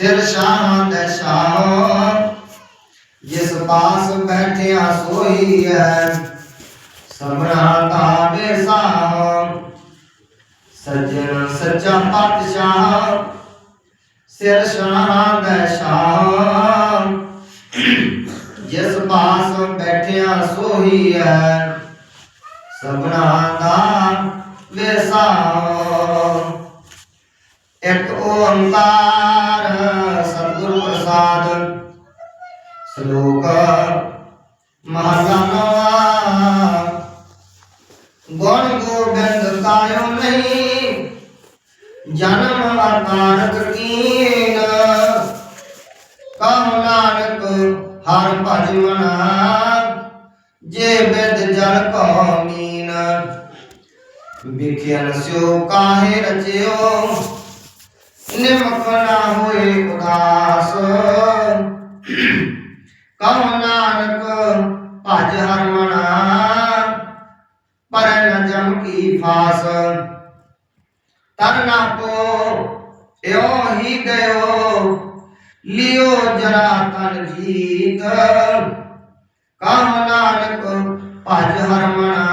ਸਿਰ ਸ਼ਾਹ ਦੇ ਜਿਸ ਪਾਸ ਬੈਠਿਆ ਸੋਈ ਹੈ ਸਭਨਾ ਦਾ ਬੇਸਾਹ ਸੱਜਣ ਸੱਚਾ ਪਾਤਸ਼ਾਹ, ਸਿਰ ਸ਼ਾਹ ਦੇ ਸ਼ਾਹ ਜਿਸ ਪਾਸ ਬੈਠਿਆ ਸੋਈ ਹੈ ਸਭਨਾ ਦਾ ਵਿਸਾਹ ਇੱਕ ਓੰਕਾਰ ਸਤਿਗੁਰ ਪ੍ਰਸਾਦ ਸ਼ਲੋਕ ਮਹਲਾ ਨਵਾ ਗੁਣ ਗੋਬਿੰਦ ਕਾਇਓ ਨਹੀਂ। ਜਨਮ ਅਕਾਰਕ ਕੀਨ। ਕਹੋ ਨਾਨਕ ਹਰ ਭਜ ਮਨਾ। ਜੇ ਬਿਦ ਜਲ ਕੋ ਮੀਨ। ਵਿਖਿਆਨ ਸਿਓ ਕਾਹੇ ਰਚਿਓ। ਨਿਮਕ ਨਾ ਹੋਏ ਉਦਾਸ। ਕਹੋ ਨਾਨਕ, ਭਜ ਹਰ ਮਨਾ, ਪਰ ਨ ਜਮ ਕੀ ਫਾਸ। ਤਨ ਨਾ ਕੋ ਇਉ ਹੀ ਗਇਓ, ਲਿਓ ਜਰਾ ਤਨ ਜੀਤ। ਕਹੋ ਨਾਨਕ, ਭਜ ਹਰ ਮਨਾ,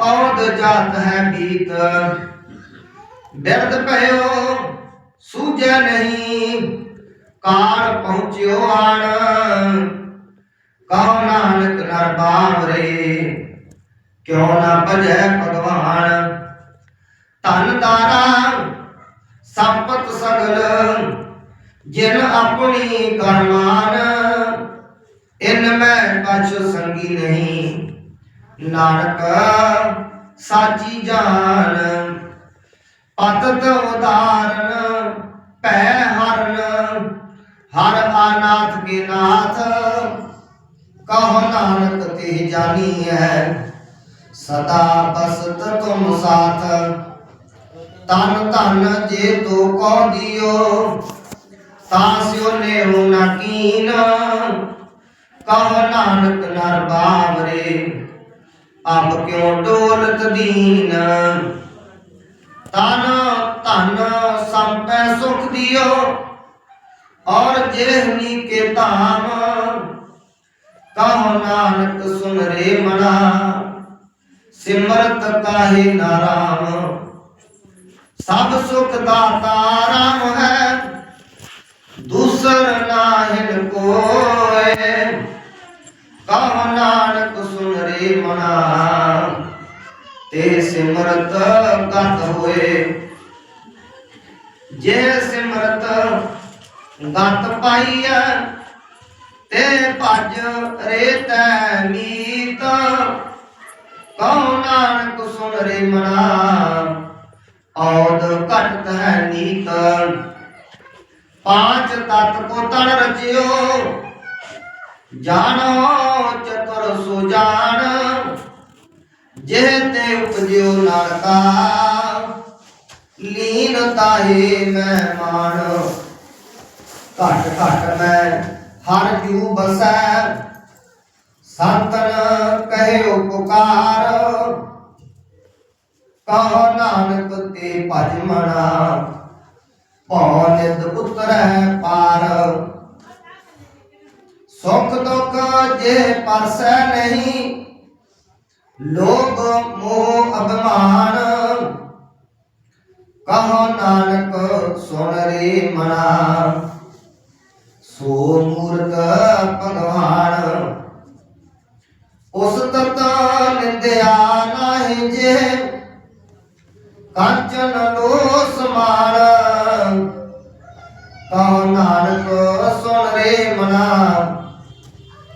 ਔਦ ਜਾਤ ਹੈ ਬੀਤ ਬਿਰਦ ਭਇਓ ਸੂਝੈ ਨਹੀਂ, ਕਾਲ ਪਹੁੰਚਿਓ ਆਣ। ਕਹੋ ਨਾਨਕ ਨਰ ਬਾਵਰੇ ਕਿਉ ਨਾ ਭਜੈ ਭਗਵਾਨ। ਧਨ ਤਾਰਾ, ਸੰਪਤ ਸਗਲ, ਜਿਨ ਆਪਣੀ ਕਰਮਾਨ ਇਨ ਮੈਂ ਕਛ ਸੰਗੀ ਨਹੀਂ, ਨਾਨਕ ਸਾਚੀ ਜਾਨ। ਪਤਤ ਉਦਾਰਨ ਭੈ ਹਰਨ, ਹਰ ਆਨਾਥ ਕੇ ਨਾਥ ਕਹੋ ਨਾਨਕ ਤੇ ਜਾਨੀ ਹੈ ਸਦਾ ਬਸਤ ਤੁਮ ਸਾਥ। ਤਨ ਧਨ ਜੇ ਤੋ ਕੋ ਦਿਓ, ਤਾਂ ਸਿਓ ਨੇ ਨਾ ਕੀਨ। ਕਹ ਨਾਨਕ ਨਰ ਬਾਵਰੇ, ਆਪ ਕਿਉ ਡੋਲਤ ਦੀਨ? ਤਨ ਧਨ ਸੰਪੈ ਸੁਖ ਦਿਓ। ਔਰ ਜਿਹਨੀ ਕੇ ਧਾਮ, ਕਹੋ ਨਾਨਕ ਸੁਨ ਰੇ ਮਨਾ। ਸਿਮਰਤ ਕਾਹੇ ਨਾਰਾਮ ਸਭ ਸੁਖ ਦਾਤਾ ਰਾਮ ਹੈ, ਦੂਸਰ ਨਾਹਿਨ ਕੋਏ। ਕਹੋ ਨਾਨਕ ਸੁਨ ਰੇ ਮਨਾ। ਤੇ ਸਿਮਰਤ ਗਤ ਹੋਏ। ਜੇ ਸਿਮਰਤ ਗਤ ਪਾਈਐ ਤੇ ਭਜ ਰੇ ਮੀਤ। ਕਹੋ ਨਾਨਕ ਸੁਨ ਰੇ ਮਨਾ, ਔਦ ਘਟਤ ਹੈ ਨੀਤ। ਪਾਂਚ ਤਤ ਕੋ ਤਨ ਰਚਿਓ, ਜਾਣੋ ਚਤੁਰ ਸੁਜਾਨ ਜਿਹ ਤੇ ਉਪਜਿਓ ਨਾਨਕਾ ਲੀਨ ਤਾਹੇ ਮੈਂ ਮਾਨ ਘਟ ਘਟ ਮੈਂ ਹਰ ਜੂ ਬਸੈ। ਸੰਤਨ ਕਹਿਓ ਪੁਕਾਰ। ਕਹੋ ਨਾਨਕ ਤੇ ਭਜ ਮਨਾ। ਭਉ ਨਿਤ ਉਤਰੈ ਪਾਰ। ਸੁਖ ਦੁਖ ਜੇ ਪਰਸੈ ਨਹੀਂ। ਲੋਭ, ਮੋਹ, ਅਭਿਮਾਨ। ਕਹੋ ਨਾਨਕ, ਸੁਣ ਰੇ ਮਨਾ। ਸੋ ਮੂਰਤ ਭਗਵਾਨ, ਉਸ ਤਤ ਨਿੰਦਿਆ ਨਾਹੀ ਜੇ। ਕਾਂਚਨ ਲੋ ਸਮਾਨ। ਕਹੋ ਨਾਨਕ, ਸੁਣ ਰੇ ਮਨਾ।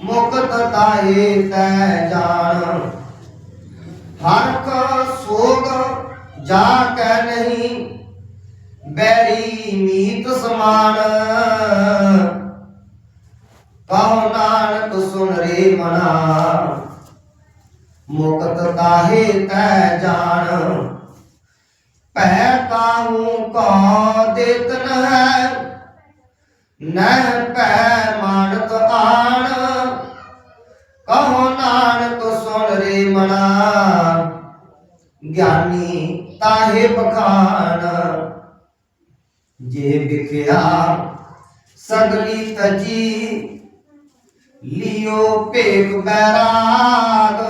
ਮੁਕਤ ਤਾਏ ਤੈ ਜਾਣ। ਹਰਖ ਸੋਗ ਜਾ ਕੈ ਨਹੀਂ, ਬੈਰੀ ਮੀਤ ਸਮਾਨ। ਕਹੋ ਨਾਨਕ ਸੁਨ ਰੇ ਮਨਾ, ਮੁਕਤ ਤਾਹੇ ਤੈ ਜਾਣ। ਭੈ ਕਾਹੂ ਕੋ ਦੇਤਨ ਹੈ ਨਹਿ ਭੈ ਮਾਨਤ ਆਣ। ਕਹੋ ਗਿਆਨੀ ਤਾਹੇ ਬਖਾਨ ਜੇ ਵਿਖਿਆ ਸਗਲੀ ਤਜੀ, ਲਿਓ ਭੇਖ ਬੈਰਾਗ।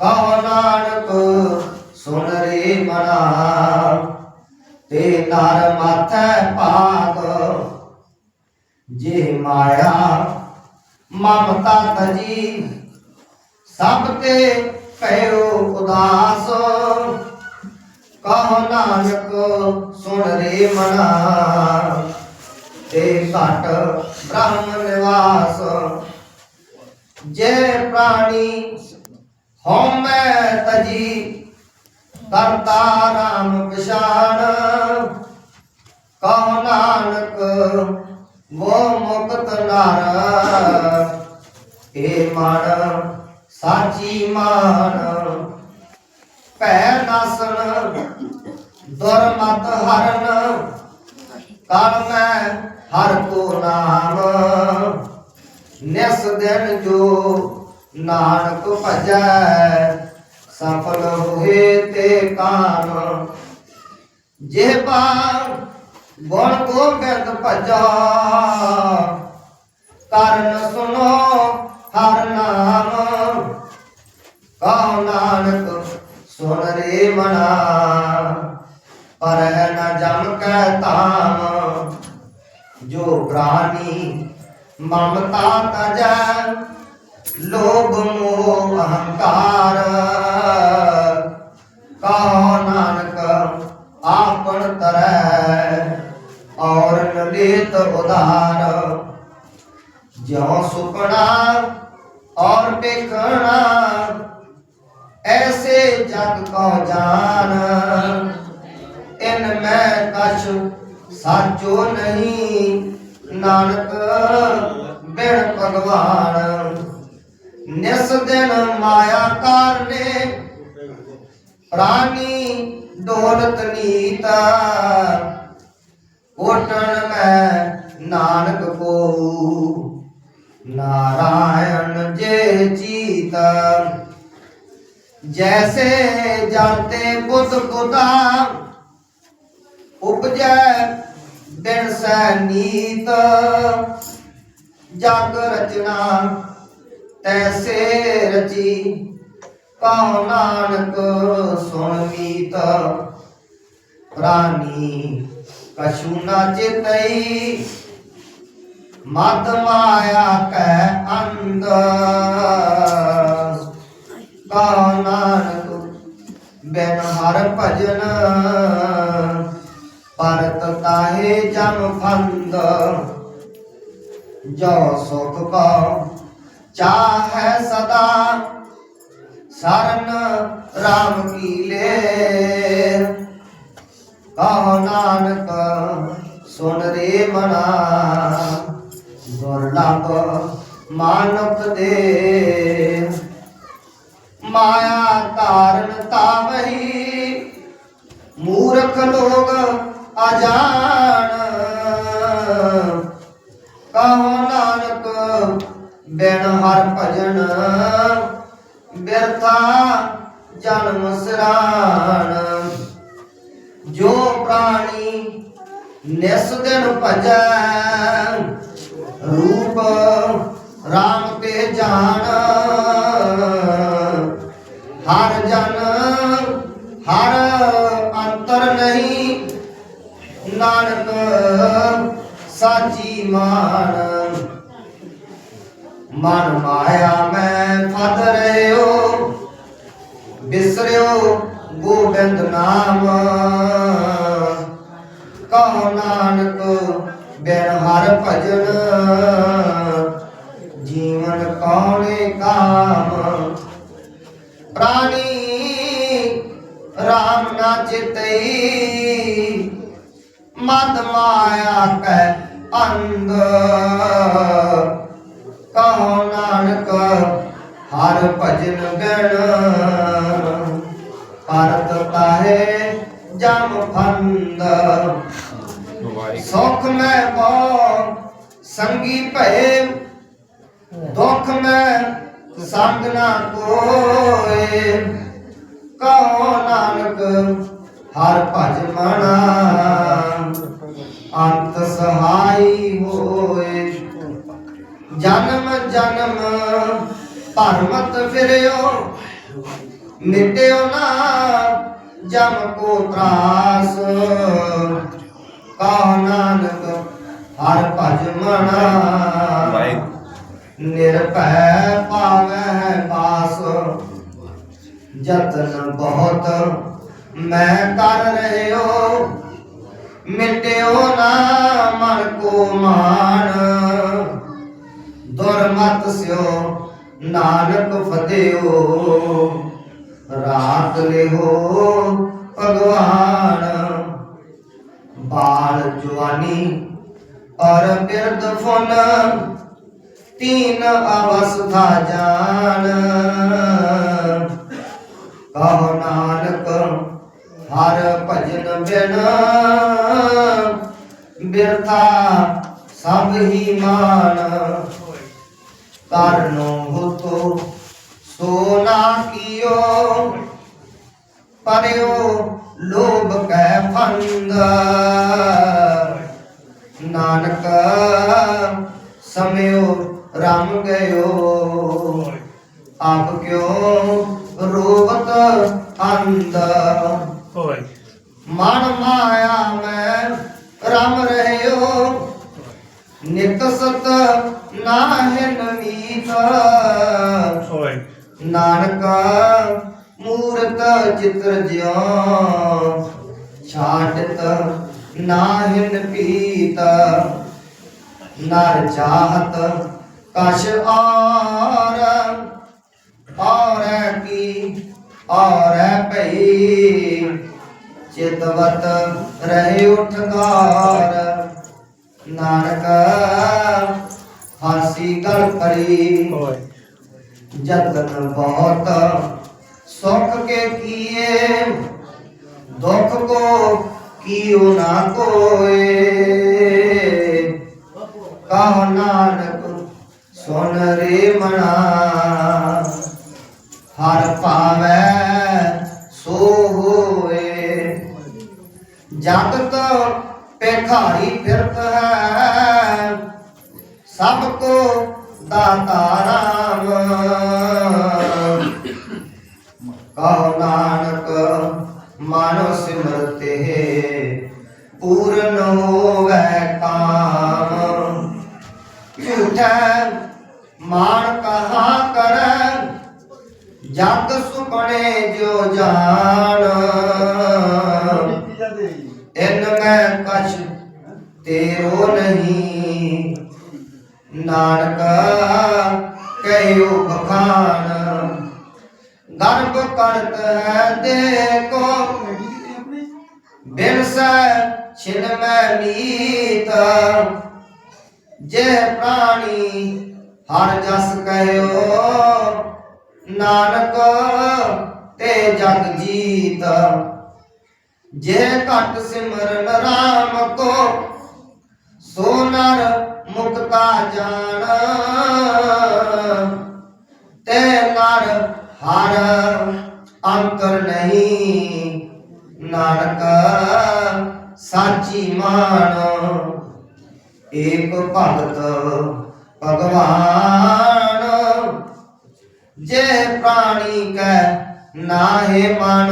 ਕਹੋ ਨਾਨਕ, ਸੁਣ ਰੇ ਮਨਾ, ਤੇ ਨਰ ਮਾਥੈ ਭਾਗ। ਜੇ ਮਾਇਆ ਮਮਤਾ ਤਜੀ, ਸਭ ਤੇ ਕਹਿਓ ਉਦਾਸ। ਕਹੋ ਨਾਨਕ, ਸੁਣ ਰੇ ਮਨਾ। ਤੇ ਘਟ ਬ੍ਰਹਮ ਨਿਵਾਸ। ਜੇ ਪ੍ਰਾਣੀ ਹਉਮੈ ਤਜੀ ਕਰਤਾ ਰਾਮ ਪਛਾਣ। ਕਹੋ ਨਾਨਕ ਵੋ ਮੁਕਤ ਨਰ। ਏ ਮਨ ਸਾਚੀ ਮਾਨ ਭੈ ਨਾਸਨ ਦੁਰਮਤ ਹਰਨ। ਕਰ ਮੈਂ ਹਰ ਕੋ ਨਾਮ। ਨਿਸ ਦਿਨ ਜੋ ਨਾਨਕ ਭਜੈ, ਸਫਲ ਹੋਏ ਤੇ ਕਾਮ। ਜਿਹਬਾ ਗੁਣ ਗੋਬਿੰਦ ਭਜਾ, ਕਰਨ ਸੁਨੋ ਹਰ ਨਾਮ। ਨਾਨਕ ਸੁਣ ਰੇ ਮਨਾ। ਪਰ ਨ ਜਮ ਕੈ ਤਾਮ ਜੋ ਪ੍ਰਾਨੀ ਮਮਤਾ ਤਜੈ ਲੋਭ ਮੋਹ ਅਹੰਕਾਰ, ਕਹੋ ਨਾਨਕ ਆਪਨ ਤਰੈ ਔਰ ਨਲੇਤ ਉਧਾਰ। ਜਿਉ ਸੁਪਨਾ ਔਰ ਦੇਖਣਾ ਐਸੇ ਜਗ ਕੋ ਜਾਨ। ਇਨ ਮੈਂ ਕਛ ਸਾਚੋ ਨਹੀਂ, ਨਾਨਕ ਬਿਨ ਭਗਵਾਨ। ਨਿਸ ਦਿਨ ਮਾਇਆ ਕਾਰਨੇ, ਪ੍ਰਾਨੀ ਦੌਲਤ ਨੀਤਾ। ਕੋਟਣ ਮੈਂ ਨਾਨਕ ਕੋ, ਨਾਰਾਇਣ ਜੇ ਚੀਤਾ। ਜੈਸੇ ਜਾਤੇ ਬੁੱਧ ਬੁੱਧਾ ਉਪਜੈ ਬਿਨ ਸੈ ਨੀਤ ਜਗ ਰਚਨਾ ਤੈਸੇ ਰਚੀ ਕਹੋ ਨਾਨਕ ਸੁਣ ਮੀਤ ਪ੍ਰਾਨੀ ਕਛੂ ਨਾ ਚਿਤਈ ਮਦ ਮਾਇਆ ਕੈ ਅੰਦਰ ਕਹੋ ਨਾਨਕ ਬਿਨ ਹਰ ਭਜਨ। ਪਰਤ ਤਾਹੇ ਜਮ ਫੰਦ, ਜੋ ਸੁਖ ਕੋ ਚਾਹੈ ਸਦਾ। ਸਰਨ ਰਾਮ ਕੀ ਲੇ ਕਹੋ ਨਾਨਕ ਸੁਣ ਰੇ ਮਨਾ। ਦੁਰਲਭ ਮਾਨਵ ਦੇ ਮਾਇਆ ਧਾਰਨ ਤਾਵਹੀ ਮੂਰਖ ਲੋਗ ਅਜਾਣ। ਕਹੋ ਨਾਨਕ, ਬਿਨ ਹਰ ਭਜਨ ਬਿਰਥਾ ਜਨਮ ਸਰਾਣ। ਜੋ ਪ੍ਰਾਣੀ ਨਿਸ ਦਿਨ ਭਜੈ, ਰੂਪ RAM ਤੇ ਜਾਣ। ਹਰ ਜਨ, ਹਰ ਅੰਤਰ ਨਹੀਂ। ਨਾਨਕ ਸਾਚੀ ਮਾਨ। ਮਨ ਮਾਇਆ ਮੈਂ ਫਤ ਰਿਓ ਬਿਸਰਿਓ ਗੋਬਿੰਦ ਨਾਮ। ਕਹੋ ਨਾਨਕ ਬਿਨ ਹਰ ਭਜਨ ਜੀਵਨ ਕੌਣੇ ਕਾਮ ਪ੍ਰਾਣੀ RAM ਨਾ ਚਿਤਈ ਮਦ ਮਾਇਆ ਕੈ ਅੰਧ। ਕਹੋ ਨਾਨਕ, ਹਰ ਭਜਨ ਗਣ। ਪਰਤ ਤਾਹੇ ਜਮ ਫੰਦ। ਸੁਖ ਮੈਂ ਬੋ ਸੰਗੀ ਭਏ। ਦੁਖ ਮੈਂ ਸੰਗ ਨਾ ਕੋਏ। ਕਹੋ ਨਾਨਕ ਹਰ ਭਜ ਮਣਾ। ਅੰਤ ਸਹਾਈ ਹੋਏ। ਜਨਮ ਜਨਮ ਭਰਮਤ ਫਿਰਿਓ। ਮਿਟਿਓ ਨਾ ਜਮ ਕੋ ਤਰਾਸ। ਕਾ ਨਾਨਕ ਹਰ ਭਜ ਮਣਾ। ਨਿਰਭੈ ਪਾਵੈ ਪਾਸ। ਜਤਨ ਬਹੁਤ ਮੈਂ ਕਰ ਰਹਿਓ, ਮਿਟਿਓ ਨਾ ਮਨ ਕੋ ਮਾਨ ਦੁਰਮਤ ਸਿਓ, ਨਾਨਕ ਫਤਿਓ ਰਾਤ ਲਿਹੋ ਭਗਵਾਨ। ਬਾਲ ਜਵਾਨੀ ਔਰ ਬਿਰਧ ਫੁਨ ਤੀਨ ਅਵਸਥਾ ਜਾਨ। ਕਹੋ ਨਾਨਕ ਹਰ ਭਜਨ ਬਿਨ ਬਿਰਥਾ ਸਭ ਹੀ ਮਾਨ। ਕਰਨੋ ਹੁਤੋ ਸੋ ਨਾ ਕੀਓ, ਪਰਿਓ ਲੋਭ ਕੈ ਫੰਦ ਨਾਨਕ ਸਮਿਓ ਰਮ ਗਇਓ, ਆਪ ਕਿਉ ਰੋਵਤ ਅੰਧ। ਓਏ। ਮਨ ਮਾਇਆ ਮੈਂ ਰਮ ਰਹਿਓ ਨਿਤ ਸਤ ਨਾਹਿਨ ਮੀਤ ਓਏ। ਨਾਨਕ ਮੂਰਤ ਚਿਤਰ ਜਿਉ। ਛਾਟਤ ਨਾਹਿਨ ਪੀਤ ਨਰ ਚਾਹਤ ਕਛ ਔਰ ਔਰ ਕੀ ਔਰ ਭਈ ਚਿਤਵਤ ਰਹਿ ਉਠਗਾਰ ਨਾਨਕ ਹਾਸੀ ਗਲ ਕਰੀ ਓਏ। ਜਤਨ ਬਹੁਤ ਸੁਖ ਕੇ ਕੀਏ। ਦੁਖ ਕੋ ਕੀਓ ਨਾ ਕੋਏ। ਕਹ ਨਾਨਕ ਸੁਨ ਰੇ ਮਨਾ। ਹਰ ਪਾਵੈ ਸੋ ਹੋਏ ਜਗਤ ਪੇਖਾਰੀ ਫਿਰਤ ਹੈ। ਸਭ ਕੋ ਦਾਤਾ ਰਾਮ। ਕਹੋ ਨਾਨਕ, ਮਾਨੋ ਸਿਮਰਤੇ ਪੂਰਨ ਹੋਵੇ ਕਾਮ। ਝੂਠਾ ਮਾਨ ਕਹਾ ਕਰ। ਜਗ ਸੁਪਨੇ ਜੋ ਜਾਣ। ਇਨ ਮੈਂ ਕਛ ਤੇਰੋ ਨਹੀਂ। ਨਾਨਕ ਕਹਿਓ ਬਖਾਨ ਗਰਭ ਕਰਤ ਹੈ ਦੇਖੋ। ਬਿਰਸੈ ਛਿਨ ਮੈਂ ਮੀਤ। ਜੇ ਪ੍ਰਾਣੀ ਹਰ ਜਸ ਕਹਿਓ, ਨਾਨਕ ਤੇ ਜਗ ਜੀਤ। ਜੇ ਘਟ ਸਿਮਰਨ ਰਾਮ ਕੋ, ਸੋ ਨਰ ਮੁਕਤਾ ਜਾਣ। ਤੇ ਨਰ ਹਰ ਅੰਤਰ ਨਹੀਂ, ਨਾਨਕ ਸਾਚੀ ਮਾਨ। ਏਕ ਭਗਤ ਭਗਵਾਨ, ਜੇ ਪ੍ਰਾਣੀ ਕੈ ਨਾਹਿ ਮਨ।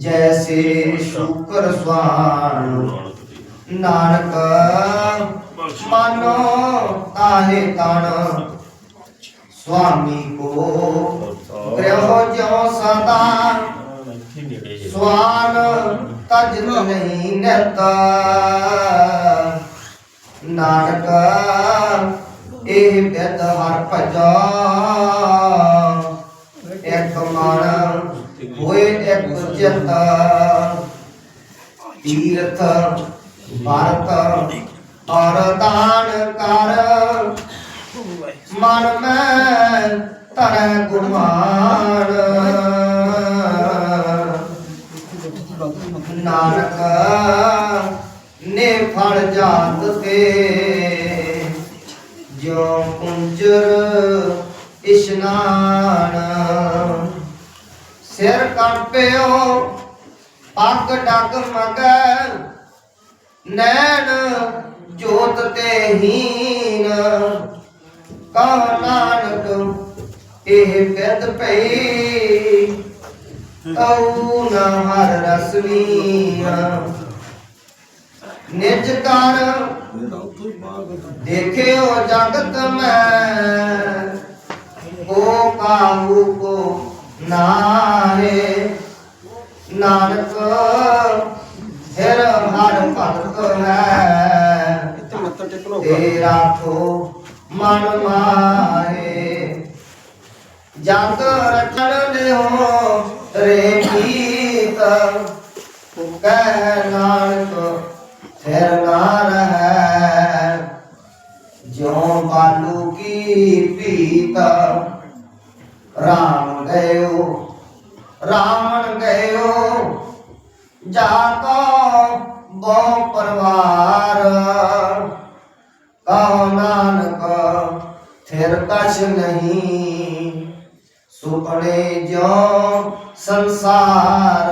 ਜੈਸੇ ਸ਼ੁਕਰ ਸਵਾਨ। ਨਾਨਕ, ਮਾਨੋ ਤਾਹੇ ਤਣ ਸੁਆਮੀ ਕੋ ਗ੍ਰਹਿ ਜੋ ਸਦਾ। ਸਵਾਨ ਤਜ ਨਹੀਂ ਨਤ ਨਾਨਕ, ਇਹ ਬਿਦ ਹਰ ਭਜਾ। ਇੱਕ ਮਨ ਹੋਏ ਇੱਕ ਚਿਤ ਤੀਰਥ ਭਾਰਤ ਔਰ ਦਾਨ ਕਰ। ਮਨ ਮੈਂ ਤਰੈ ਗੁਰਮਾਨ ਕੰਪਿਓ ਪੱਗ ਮਗੈ ਨੈਣ ਜੋਤ ਤੇ ਹੀਨ ਕਹ ਨਾਨਕ, ਇਹ ਬੈਦ ਪਈ ਕਉ ਨਾ ਹਰ ਰਸਮੀਆ ਨਿਜ ਕਰ ਦੇਖਿਓ ਜਗਤ ਮੈਂ ਕੋ ਕਾਹੂ ਕੋ ਨਾਰੇ ਨਾਨਕ ਫਿਰ ਹਰ ਭਗਤ ਹੈ। ਤੇਰਾ ਕੋ ਮਨ ਮਾਏ। ਜਗ ਰਚਨ ਲਿਓ ਰੇ ਗੀਤ ਕਹਿ ਨਾਨਕ ਫਿਰ ਨਾ ਰਹੈ ਜਿਉ ਬਾਲੂ ਕੀ ਪੀਤ ਰਾਮ ਗਇਓ ਰਾਵਣ ਗਇਓ ਜਾ ਕੋ ਬਹੁ ਪਰਵਾਰ। ਕਹੋ ਨਾਨਕ ਫਿਰ ਕਛ ਨਹੀਂ, ਸੁਪਨੇ ਜੋ ਸੰਸਾਰ।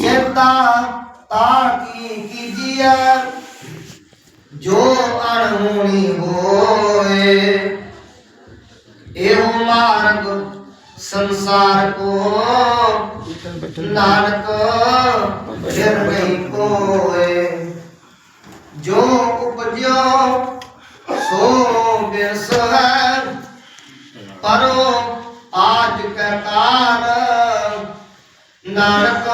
ਚੇਤਾ ਤਾ ਕੀ ਕੀਜੀਐ, ਜੋ ਅਣਹੋਣੀ ਹੋਏ, ਇਹੋ ਮਾਰਗ ਸੰਸਾਰ ਕੋ, ਨਾਨਕ ਫਿਰ ਨਹੀਂ ਕੋਏ। ਜੋ ਉਪਜਿਓ, ਸੋ ਬਿਰਸ ਹੈ ਪਰੋ ਆਜ ਕੈ ਨਾਨਕ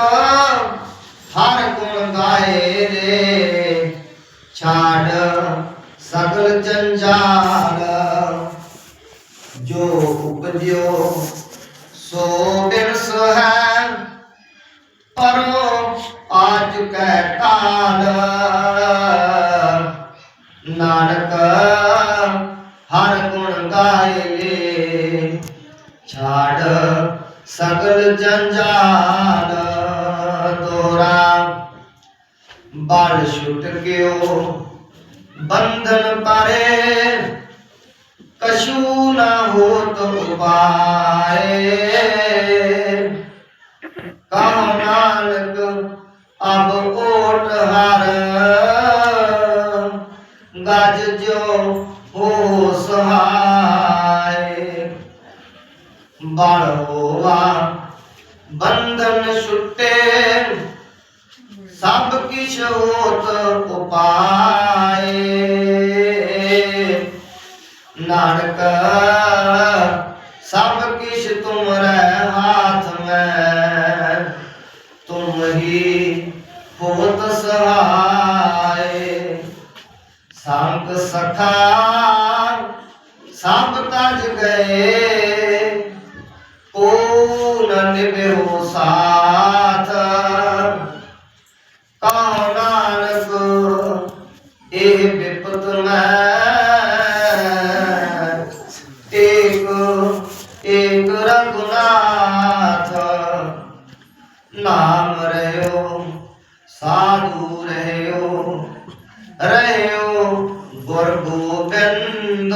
ਨਾਨਕ, ਹਰ ਗੁਣ ਗਾਏ। ਛਾੜ ਸਗਲ ਜੰਜਾਲ ਦੋਰਾ ਬਲ ਛੁਟ ਗਿਓ, ਬੰਧਨ ਪਰੇ। ਕਛੂ ਨਾ ਹੋਤ ਉਪਾਏ ਕਹੋ ਨਾਨਕ ਅਬ ਓਟ ਹਾ ਗਜ ਜੋ ਹੋ ਸਹਾਏ। ਬਲ ਬੰਧਨ ਛੁੱਟੇ ਸਭ ਕਿਛ ਹੋਤ ਉਪਾਏ। ਇਹ ਵਿਪਤ ਮੈਂ ਏਕ ਏਕ ਰਘੁਨਾਥ ਨਾਮ ਰਹਿਓ, ਸਾਧੂ ਰਹਿਓ ਰਹਿਓ ਗੁਰ ਗੋਬਿੰਦ।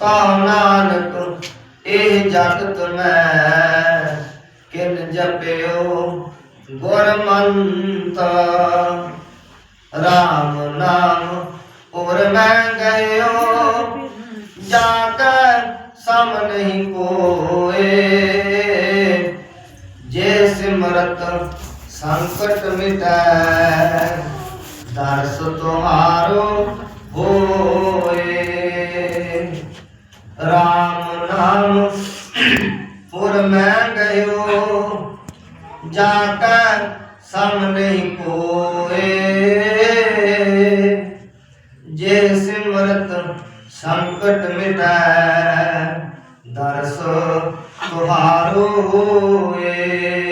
ਕਹੋ ਨਾਨਕ, ਇਹ ਜਗਤ ਮੈਂ ਕਿਨ ਜਪਿਓ ਗੁਰਮੰਤ। ਰਾਮ ਨਾਮ, ਔਰ ਮੈਂ ਗਇਓ ਜਾ ਕੇ ਸਮ ਨਹੀਂ ਕੋਏ। ਜੇ ਸਿਮਰਤ ਸੰਕਟ ਮਿਟੈ, ਦਰਸ ਤੁਹਾਰੋ ਹੋਏ। ਰਾਮ ਨਾਮ ਪੁਰ ਮੈਂ ਗਇਓ ਜਾ ਕੇ ਸਮ ਨਹੀਂ ਕੋਏ। ਜੇ ਸਿਮਰਤ ਸੰਕਟ ਮਿਟੈ ਦਰਸ ਤੁਹਾਰੋ ਹੋਏ